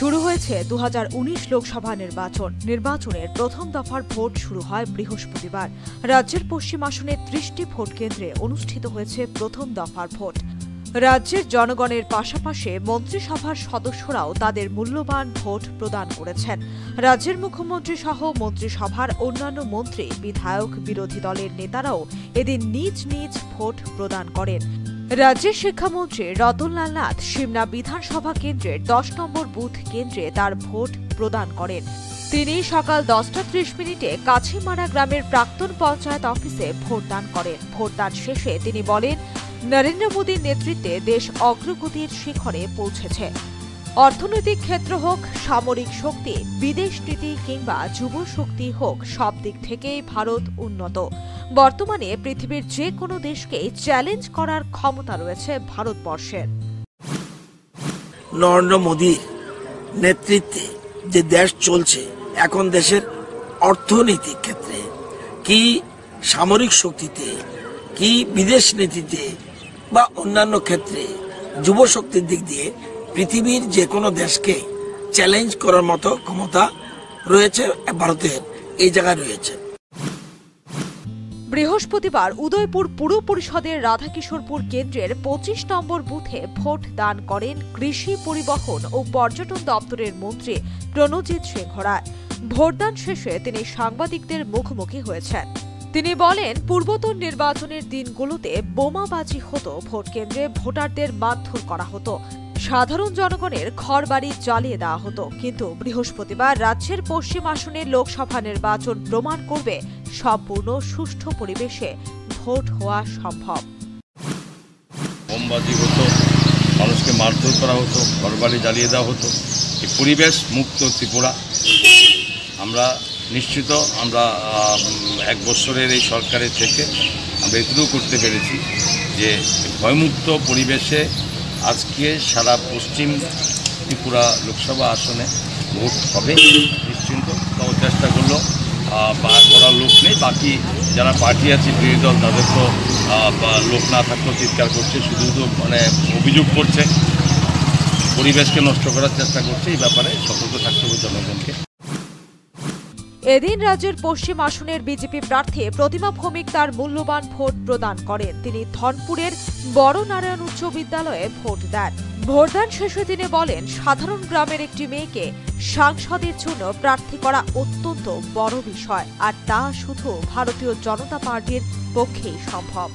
শুরু হয়েছে দু হাজার উনিশ লোকসভা নির্বাচন। নির্বাচনের প্রথম দফার ভোট শুরু হয় বৃহস্পতিবার। রাজ্যের পশ্চিম আসনে ত্রিশটি ভোট কেন্দ্রে অনুষ্ঠিত হয়েছে প্রথম দফার ভোট। রাজ্যের জনগণের পাশাপাশি মন্ত্রিসভার সদস্যরাও তাদের মূল্যবান ভোট প্রদান করেছেন। রাজ্যের মুখ্যমন্ত্রী সহ মন্ত্রিসভার অন্যান্য মন্ত্রী, বিধায়ক, বিরোধী দলের নেতারাও এদিন নিজ নিজ ভোট প্রদান করেন। রাজ্যের শিক্ষামন্ত্রী রতনলাল নাথ সিমনা বিধানসভা কেন্দ্রের দশ নম্বর বুথ কেন্দ্রে তার ভোট প্রদান করেন। তিনি সকাল দশটা ত্রিশ মিনিটে কাছিমারা গ্রামের প্রাক্তন পঞ্চায়েত অফিসে ভোটদান করেন। ভোটদান শেষে তিনি বলেন, নরেন্দ্র মোদীর নেতৃত্বে দেশ অগ্রগতির শিখরে পৌঁছেছে। অর্থনৈতিক ক্ষেত্র হোক, সামরিক শক্তি, বিদেশ নীতি কিংবা যুব শক্তি হোক, সব দিক থেকেই ভারত উন্নত। বর্তমানে পৃথিবীর যে কোনো দেশকে চ্যালেঞ্জ করার ক্ষমতা রয়েছে ভারতবর্ষের। নরেন্দ্র মোদীর নেতৃত্বে যে দেশ চলছে, এখন দেশের অর্থনৈতিক ক্ষেত্রে, কি সামরিক শক্তিতে, কি বিদেশ নীতিতে বা অন্যান্য ক্ষেত্রে, যুব শক্তির দিক দিয়ে পৃথিবীর যে কোনো দেশকে চ্যালেঞ্জ করার মতো ক্ষমতা রয়েছে ভারতের। এই জায়গায় রয়েছে। বৃহস্পতিবার উদয়পুর পুর পরিষদের রাধাকিশোরপুর কেন্দ্রের পঁচিশ নম্বর বুথে ভোট দান করেন কৃষি পরিবহন ও পর্যটন দপ্তরের মন্ত্রী প্রণজিৎ সিংহ রায় ভোটদান শেষে তিনি সাংবাদিকদের মুখোমুখি হয়েছেন। তিনি বলেন, পূর্বতন নির্বাচনের দিনগুলোতে বোমাবাজি হতো, ভোট কেন্দ্রে ভোটারদের মারধর করা হতো। সাধারণ জনগণের ঘরবাড়ি জ্বালিয়ে দেওয়া হতো। কিন্তু বৃহস্পতিবার রাজ্যের পশ্চিম আসনের লোকসভা নির্বাচন প্রমাণ করবে সম্পূর্ণ সুষ্ঠু পরিবেশে ভোট হওয়া সম্ভব। বোমবাজি হতো, মানুষকে মারধর করা হতো, ঘরবাড়ি জ্বালিয়ে দেওয়া হতো। এই পরিবেশ মুক্ত ত্রিপুরা। আমরা নিশ্চিত, আমরা এক বছরের এই সরকারের থেকে আমরা এটুকু করতে পেরেছি যে ভয়মুক্ত পরিবেশে আজকে সারা পশ্চিম ত্রিপুরা লোকসভা আসনে ভোট হবে, নিশ্চিন্ত। তবে চেষ্টা করল করার লোক নেই। বাকি যারা পার্টি আছে, বিরোধী দল, তাদের তো লোক না থাকলেও চিৎকার করছে, শুধু শুধু মানে অভিযোগ করছে। পরিবেশকে নষ্ট করার চেষ্টা করছে, এই ব্যাপারে সতর্ক থাকতে হবে জনগণকে। এদিন রাজ্যের পশ্চিম আসনের বিজেপি প্রার্থী প্রতিমা ভৌমিক তার মূল্যবান ভোট প্রদান করেন। তিনি ধনপুরের বড় নারায়ণ উচ্চ বিদ্যালয়ে ভোট দেন। ভোটদান শেষে তিনি বলেন, সাধারণ গ্রামের একটি মেয়েকে সাংসদের জন্য প্রার্থী করা অত্যন্ত বড় বিষয়, আর তা শুধু ভারতীয় জনতা পার্টির পক্ষেই সম্ভব।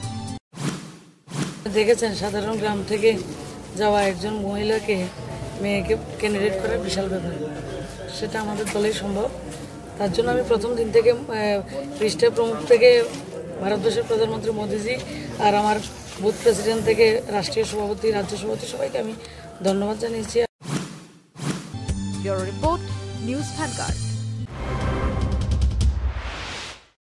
দেখেছেন, সাধারণ গ্রাম থেকে যাওয়া একজন মহিলাকে, মেয়েকে ক্যান্ডিডেট করা বিশাল ব্যাপার। সেটা আমাদের দলেই সম্ভব। তার জন্য আমি প্রথম দিন থেকে পৃষ্ঠা প্রমুখ থেকে ভারতবর্ষের প্রধানমন্ত্রী মোদিজি আর আমার বুথ প্রেসিডেন্ট থেকে রাষ্ট্রীয় সভাপতি, রাজ্য সভাপতি সবাইকে আমি ধন্যবাদ জানিয়েছি। Report, news vanguard